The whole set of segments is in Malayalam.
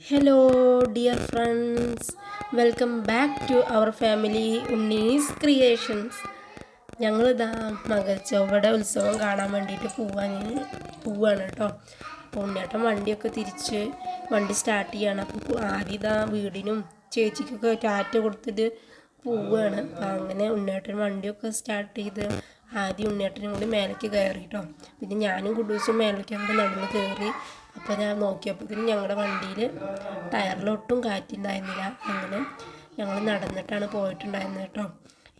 Hello dear friends welcome back to our family Unnis creations ഞങ്ങളിതാ മകച്ചവടെ ഉത്സവം കാണാൻ വേണ്ടിയിട്ട് പോവാൻ പോവാണ് കേട്ടോ. അപ്പോൾ ഉണ്ണിയേട്ടൻ വണ്ടിയൊക്കെ തിരിച്ച് വണ്ടി സ്റ്റാർട്ട് ചെയ്യാണ്. അപ്പോൾ ആദ്യം ഇതാ വീടിനും ചേച്ചിക്കൊക്കെ ടാറ്റ കൊടുത്തിട്ട് പോവുകയാണ് അപ്പം അങ്ങനെ ഉണ്ണിയേട്ടൻ വണ്ടിയൊക്കെ സ്റ്റാർട്ട് ചെയ്ത് ആദ്യം ഉണ്ണിയേട്ടനും കൂടി മേലേക്ക് കയറി കേട്ടോ. പിന്നെ ഞാനും കുഡൂസും മേലേക്ക് അങ്ങോട്ട് നടന്ന് കയറി അപ്പോൾ ഞാൻ നോക്കിയപ്പോഴത്തേക്കും ഞങ്ങളുടെ വണ്ടിയിൽ ടയറിലൊട്ടും കാറ്റുണ്ടായിരുന്നില്ല. അങ്ങനെ ഞങ്ങൾ നടന്നിട്ടാണ് പോയിട്ടുണ്ടായിരുന്നത് കേട്ടോ.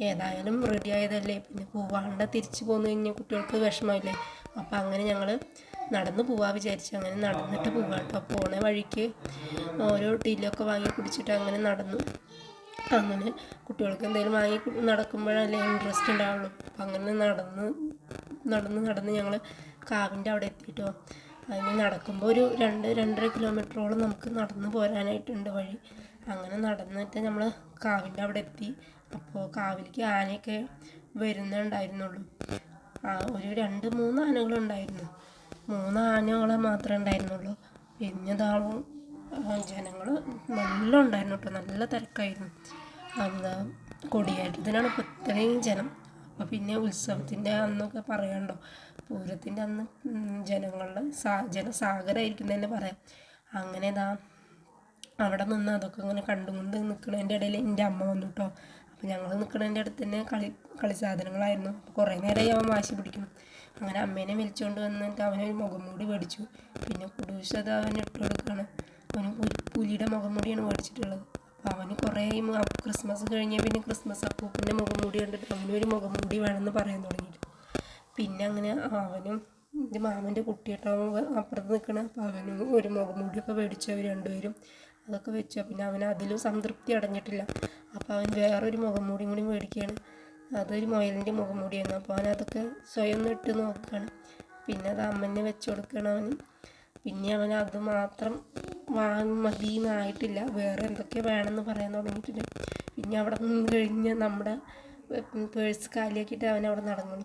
ഏതായാലും റെഡി ആയതല്ലേ. പിന്നെ പോവാണ്ട് തിരിച്ചു പോന്നു കഴിഞ്ഞാൽ കുട്ടികൾക്ക് വിഷമമില്ലേ അപ്പോൾ അങ്ങനെ ഞങ്ങൾ നടന്ന് പോവാ വിചാരിച്ചു അങ്ങനെ നടന്നിട്ട് പോവാം കേട്ടോ. പോണ വഴിക്ക് ഓരോ ടീലൊക്കെ വാങ്ങി കുടിച്ചിട്ട് അങ്ങനെ നടന്നു. അങ്ങനെ കുട്ടികൾക്ക് എന്തെങ്കിലും വാങ്ങി നടക്കുമ്പോഴല്ലേ ഇൻട്രസ്റ്റ് ഉണ്ടാവുള്ളൂ അപ്പം അങ്ങനെ നടന്ന് നടന്ന് നടന്ന് ഞങ്ങൾ കാവിന്റെ അവിടെ എത്തിയിട്ടോ അതിന് നടക്കുമ്പോൾ ഒരു രണ്ട് രണ്ടര കിലോമീറ്ററോളം നമുക്ക് നടന്ന് പോരാനായിട്ടുണ്ട് വഴി. അങ്ങനെ നടന്നിട്ട് നമ്മൾ കാവിന്റെ അവിടെ എത്തി. അപ്പോൾ കാവിലേക്ക് ആനയൊക്കെ വരുന്നുണ്ടായിരുന്നുള്ളൂ ആ ഒരു രണ്ട് മൂന്ന് ആനകളുണ്ടായിരുന്നു മൂന്ന് ആനകളെ മാത്രമേ ഉണ്ടായിരുന്നുള്ളൂ. പിന്നെ ജനങ്ങൾ നല്ല ഉണ്ടായിരുന്നു കേട്ടോ. നല്ല തിരക്കായിരുന്നു. എന്താ കൊടിയേറ്റത്തിനാണ് ഇപ്പോൾ ഇത്രയും ജനം. പിന്നെ ഉത്സവത്തിന്റെ അന്നൊക്കെ പറയണ്ടോ? പൂരത്തിന്റെ അന്ന് ജനങ്ങളുടെ സാ ജനസാഗരമായിരിക്കും തന്നെ പറയാം. അങ്ങനെ ഇതാ അവിടെ നിന്ന് അതൊക്കെ ഇങ്ങനെ കണ്ടുകൊണ്ട് നിൽക്കുന്നതിന്റെ ഇടയിൽ എന്റെ അമ്മ വന്നു കേട്ടോ അപ്പോൾ ഞങ്ങൾ നിൽക്കുന്നതിന്റെ അടുത്ത് തന്നെ കളി കളി സാധനങ്ങളായിരുന്നു. അപ്പോൾ കുറേ നേരമായി അവൻ വാശി പിടിക്കുന്നു അങ്ങനെ അമ്മേനെ വിളിച്ചുകൊണ്ട് വന്നിട്ട് മുഖം മുഖംമൂടി മേടിച്ചു. പിന്നെ കുടൂസ് അവൻ അവന് ഇട്ട് കൊടുക്കുകയാണ് അവന് ഒരു പുലിയുടെ മുഖംമൂടിയാണ് മേടിച്ചിട്ടുള്ളത്. അവന് കുറേ ക്രിസ്മസ് കഴിഞ്ഞ പിന്നെ ക്രിസ്മസ് അപ്പൂപ്പിന്റെ മുഖംമൂടി കണ്ടിട്ട് അവനൊരു മുഖംമൂടി വേണമെന്ന് പറയാൻ തുടങ്ങിയിട്ട്. പിന്നെ അങ്ങനെ അവനും എന്റെ മാമന്റെ കുട്ടിയായിട്ട് അപ്പുറത്ത് നിൽക്കണ അപ്പോൾ അവനും ഒരു മുഖംമൂടിയൊക്കെ മേടിച്ചു അവർ രണ്ടുപേരും അതൊക്കെ വെച്ചു. പിന്നെ അവൻ അതിലും സംതൃപ്തി അടഞ്ഞിട്ടില്ല. അപ്പോൾ അവൻ വേറൊരു മുഖംമൂടിയും കൂടി മേടിക്കുകയാണ്. അതൊരു മുയലിന്റെ മുഖംമൂടിയായിരുന്നു അപ്പോൾ അവൻ അതൊക്കെ സ്വയം ഇട്ട് നോക്കുകയാണ്. പിന്നെ അത് അമ്മനെ വെച്ച് കൊടുക്കണം അവന്. പിന്നെ അവൻ അത് മാത്രം മതിയെന്നായിട്ടില്ല. വേറെ എന്തൊക്കെ വേണമെന്ന് പറയാൻ തുടങ്ങിയിട്ടുണ്ട് പിന്നെ അവിടെ നിന്ന് കഴിഞ്ഞ് നമ്മുടെ പേഴ്സ് കാലിയാക്കിയിട്ട് അവൻ അവിടെ നടന്നു.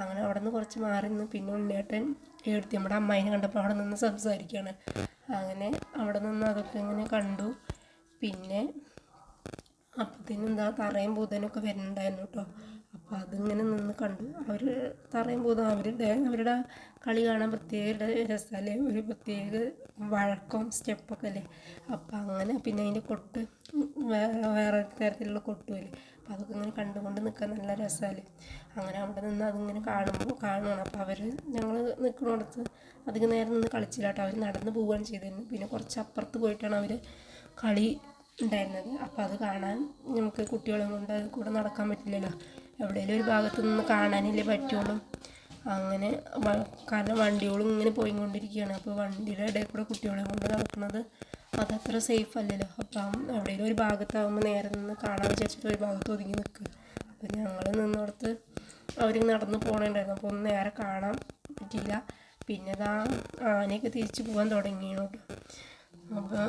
അങ്ങനെ അവിടെ നിന്ന് കുറച്ച് മാറി നിന്ന് പിന്നെ ഉണ്ണിയേട്ടൻ എടുത്തി നമ്മുടെ അമ്മായിനെ കണ്ടപ്പോൾ അവിടെ നിന്ന് സംസാരിക്കുകയാണ്. അങ്ങനെ അവിടെ നിന്ന് അതൊക്കെ ഇങ്ങനെ കണ്ടു. പിന്നെ അപ്പത്തേനും എന്താ തറയും പൂതനൊക്കെ വരുന്നുണ്ടായിരുന്നു കേട്ടോ അപ്പോൾ അതിങ്ങനെ നിന്ന് കണ്ടു. അവർ തറയും പൂതം അവരുടെ അവരുടെ കളി കാണാൻ പ്രത്യേക രസമല്ലേ ഒരു പ്രത്യേക വഴക്കം സ്റ്റെപ്പൊക്കെ അല്ലേ? അപ്പം അങ്ങനെ പിന്നെ അതിന്റെ കൊട്ട് വേറെ തരത്തിലുള്ള കൊട്ടുമല്ലേ അപ്പോൾ അതൊക്കെ ഇങ്ങനെ കണ്ടുകൊണ്ട് നിൽക്കാൻ നല്ല രസമല്ലേ അങ്ങനെ അവിടെ നിന്ന് അതിങ്ങനെ കാണുമ്പോൾ കാണുകയാണ് അപ്പോൾ അവർ ഞങ്ങൾ നിൽക്കുന്നിടത്ത് അധികം നേരം നിന്ന് കളിച്ചില്ല കേട്ടോ അവർ നടന്ന് പോവുകയാണ് ചെയ്തിരുന്നത് പിന്നെ കുറച്ച് അപ്പുറത്ത് പോയിട്ടാണ് അവർ കളി ഉണ്ടായിരുന്നത്. അപ്പോൾ അത് കാണാൻ നമുക്ക് കുട്ടികളും കൊണ്ട് അത് കൂടെ നടക്കാൻ പറ്റില്ലല്ലോ. എവിടെയെങ്കിലും ഒരു ഭാഗത്തു നിന്ന് കാണാനല്ലേ പറ്റുള്ളൂ. അങ്ങനെ കാരണം വണ്ടികളും ഇങ്ങനെ പോയിക്കൊണ്ടിരിക്കുകയാണ്. അപ്പോൾ വണ്ടിയുടെ ഇടയിൽ കൂടെ കുട്ടികളെ കൊണ്ട് നടക്കുന്നത് അതത്ര സേഫ് അല്ലല്ലോ. അപ്പം എവിടെയെങ്കിലും ഒരു ഭാഗത്താകുമ്പോൾ നേരെ നിന്ന് കാണാൻ വിചാരിച്ചിട്ട് ഒരു ഭാഗത്ത് ഒതുങ്ങി നിൽക്കുക അപ്പോൾ ഞങ്ങൾ നിന്നിടത്ത് അവർ നടന്ന് പോകണുണ്ടായിരുന്നു അപ്പോൾ നേരെ കാണാൻ പറ്റിയില്ല. പിന്നെ ഇതാ ആനയൊക്കെ തിരിച്ച് പോകാൻ തുടങ്ങിയാണ് അപ്പോൾ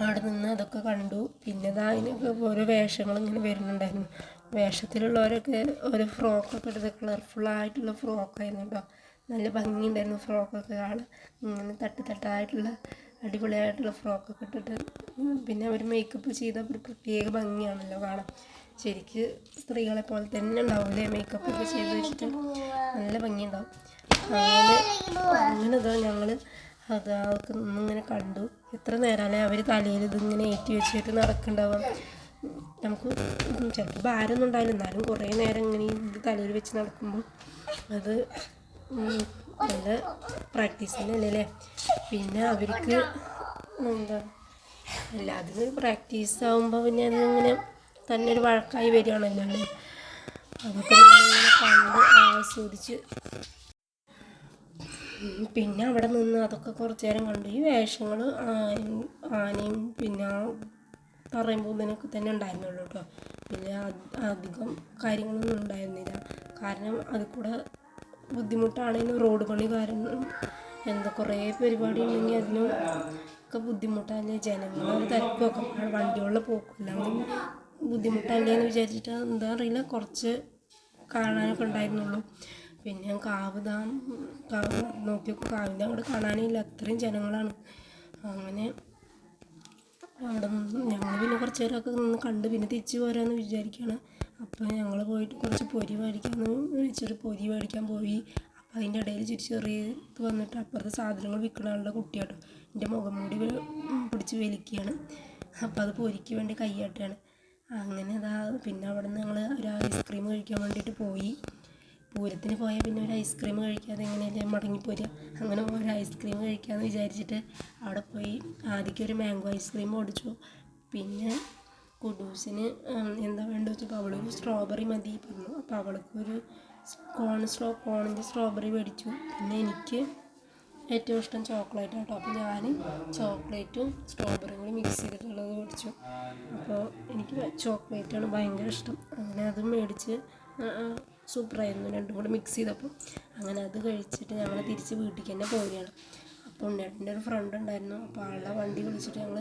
അവിടെ നിന്ന് അതൊക്കെ കണ്ടു. പിന്നെ ഇതാ അതിനൊക്കെ ഓരോ വേഷങ്ങളിങ്ങനെ വരുന്നുണ്ടായിരുന്നു. വേഷത്തിലുള്ളവരൊക്കെ ഒരു ഫ്രോക്കൊക്കെ എടുത്ത് കളർഫുള്ളായിട്ടുള്ള ഫ്രോക്കായിരുന്നു കേട്ടോ നല്ല ഭംഗിയുണ്ടായിരുന്നു ഫ്രോക്കൊക്കെ കാണാൻ. ഇങ്ങനെ തട്ട് തട്ടായിട്ടുള്ള അടിപൊളിയായിട്ടുള്ള ഫ്രോക്കൊക്കെ ഇട്ടിട്ട് പിന്നെ അവർ മേക്കപ്പ് ചെയ്ത ഒരു പ്രത്യേക ഭംഗിയാണല്ലോ കാണാൻ. ശരിക്ക് സ്ത്രീകളെ പോലെ തന്നെ ഉണ്ടാവില്ലേ മേക്കപ്പ് ഒക്കെ ചെയ്ത് വെച്ചിട്ട്? നല്ല ഭംഗിയുണ്ടാവും. അങ്ങനെ അങ്ങനെ ഇതാ ഞങ്ങൾ അത് ഇങ്ങനെ കണ്ടു. എത്ര നേരമല്ലേ അവർ തലയിൽ ഇതിങ്ങനെ ഏറ്റി വെച്ചിട്ട് നടക്കണ്ടാവാം. നമുക്ക് ചിലപ്പോൾ ഭാരമൊന്നും ഉണ്ടാവില്ല. എന്നാലും കുറേ നേരം ഇങ്ങനെ ഇത് തലയിൽ വെച്ച് നടക്കുമ്പോൾ അത് നല്ല പ്രാക്ടീസ് തന്നെയല്ലേ അല്ലേ? പിന്നെ അവർക്ക് എന്താ എല്ലാത്തിനും പ്രാക്ടീസ് ആകുമ്പോൾ പിന്നെ അതിങ്ങനെ തന്നെ ഒരു വഴക്കായി വരികയാണല്ലോ അല്ലേ? അതൊക്കെ കണ്ട് ആസ്വദിച്ച് പിന്നെ അവിടെ നിന്ന് അതൊക്കെ കുറച്ച് നേരം കണ്ടു ഈ വേഷങ്ങൾ ആനയും പിന്നെ പറയും പോകുന്നതിനൊക്കെ തന്നെ ഉണ്ടായിരുന്നുള്ളൂ കേട്ടോ. പിന്നെ അധികം കാര്യങ്ങളൊന്നും ഉണ്ടായിരുന്നില്ല. കാരണം അത് കൂടെ ബുദ്ധിമുട്ടാണെങ്കിലും റോഡ് പണി കാരണം എന്താ കുറേ പരിപാടി ഉണ്ടെങ്കിൽ അതിനും ഒക്കെ ബുദ്ധിമുട്ടല്ലേ? ജനങ്ങൾ തിരക്കൊക്കെ വണ്ടികളിൽ പോക്കില്ല ബുദ്ധിമുട്ടല്ലേ എന്ന് വിചാരിച്ചിട്ട് എന്താ അറിയില്ല. കുറച്ച് കാണാനൊക്കെ ഉണ്ടായിരുന്നുള്ളൂ. പിന്നെ കാവ് ദാ കാവ് നോക്കിയപ്പോൾ കാവിന്റെ അങ്ങോട്ട് കാണാനില്ല. അത്രയും ജനങ്ങളാണ്. അങ്ങനെ അവിടെ ഞങ്ങൾ പിന്നെ കുറച്ച് നേരമൊക്കെ നിന്ന് കണ്ട് പിന്നെ തിരിച്ച് പോരാന്ന് വിചാരിക്കുകയാണ് അപ്പോൾ ഞങ്ങൾ പോയിട്ട് കുറച്ച് പൊരി മേടിക്കാമെന്ന് വിളിച്ചൊരു പൊരി മേടിക്കാൻ പോയി. അപ്പോൾ അതിന്റെ ഇടയിൽ ചുറ്റി ചെറിയ വന്നിട്ട് അപ്പുറത്തെ സാധനങ്ങൾ വിൽക്കുന്ന ആളുടെ കുട്ടിയാട്ടോ. എന്റെ മുഖം മൂടി പിടിച്ച് വലിക്കുകയാണ് അപ്പോൾ അത് പൊരിക്ക് വേണ്ടി കൈയാട്ടുകയാണ് അങ്ങനെ അതാ പിന്നെ അവിടെ നിന്ന് ഞങ്ങൾ ഒരു ഐസ്ക്രീം കഴിക്കാൻ വേണ്ടിയിട്ട് പോയി. പൂരത്തിന് പോയാൽ പിന്നെ ഒരു ഐസ്ക്രീം കഴിക്കാതെ എങ്ങനെയല്ലേ മടങ്ങിപ്പോരുക അങ്ങനെ ഒരു ഐസ്ക്രീം കഴിക്കാമെന്ന് വിചാരിച്ചിട്ട് അവിടെ പോയി ആദ്യം ഒരു മാംഗോ ഐസ്ക്രീം ഓടിച്ചു. പിന്നെ കുഡൂസിന് എന്താ വേണ്ടത് വെച്ചപ്പോൾ അവൾ സ്ട്രോബെറി മതി പറഞ്ഞു. അപ്പോൾ അവൾക്കൊരു കോൺ സ്ട്രോ കോണിന്റെ സ്ട്രോബെറി മേടിച്ചു. പിന്നെ എനിക്ക് ഏറ്റവും ഇഷ്ടം ചോക്ലേറ്റ് ആട്ടോ. അപ്പോൾ ഞാൻ ചോക്ലേറ്റും സ്ട്രോബെറിയും കൂടി മിക്സ് ചെയ്തിട്ടുള്ളത് മേടിച്ചു. അപ്പോൾ എനിക്ക് ചോക്ലേറ്റാണ് ഭയങ്കര ഇഷ്ടം. അങ്ങനെ അത് മേടിച്ച് സൂപ്പറായിരുന്നു. രണ്ടും കൂടെ മിക്സ് ചെയ്തപ്പോൾ അങ്ങനെ അത് കഴിച്ചിട്ട് ഞങ്ങൾ തിരിച്ച് വീട്ടിലേക്ക് തന്നെ പോവുകയാണ്. അപ്പോൾ ഉണ്ണേട്ടന്റെ ഒരു ഫ്രണ്ട് ഉണ്ടായിരുന്നു. അപ്പോൾ ആളുടെ വണ്ടി വിളിച്ചിട്ട് ഞങ്ങൾ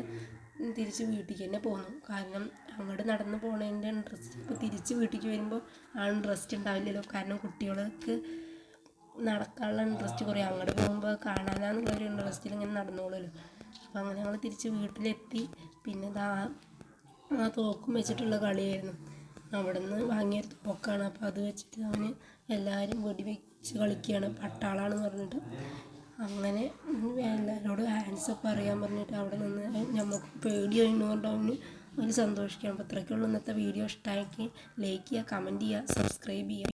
തിരിച്ച് വീട്ടിലേക്ക് തന്നെ പോന്നു. കാരണം അങ്ങോട്ട് നടന്ന് പോണതിന്റെ ഇൻട്രസ്റ്റ് ഇപ്പോൾ തിരിച്ച് വീട്ടിലേക്ക് വരുമ്പോൾ ആ ഇൻട്രസ്റ്റ് ഉണ്ടാവില്ലല്ലോ കാരണം കുട്ടികൾക്ക് നടക്കാനുള്ള ഇൻട്രസ്റ്റ് കുറേ. അങ്ങോട്ട് പോകുമ്പോൾ കാണാനാന്നുള്ള ഒരു ഇൻട്രസ്റ്റിൽ ഇങ്ങനെ നടന്നോളൂല്ലോ അപ്പോൾ അങ്ങനെ ഞങ്ങൾ തിരിച്ച് വീട്ടിലെത്തി. പിന്നെ ദാ ആ തോക്കും വെച്ചിട്ടുള്ള കളിയായിരുന്നു. അവിടെ നിന്ന് വാങ്ങിയെടുത്ത് തോക്കാണ് അപ്പോൾ അത് വെച്ചിട്ട് അവന് എല്ലാവരും വെടി വെച്ച് കളിക്കുകയാണ്. പട്ടാളാണ് പറഞ്ഞിട്ട്. അങ്ങനെ എല്ലാവരോടും ഹാൻഡ്സപ്പ് അറിയാൻ പറഞ്ഞിട്ട് അവിടെ നിന്ന് നമുക്ക് പേടിയായിരുന്നു അവന് ഒരു സന്തോഷിക്കണം. അപ്പോൾ അത്രയ്ക്കുള്ളൂ ഇന്നത്തെ വീഡിയോ ഇഷ്ടമാക്കി ലൈക്ക് ചെയ്യുക കമന്റ് ചെയ്യുക സബ്സ്ക്രൈബ് ചെയ്യുക.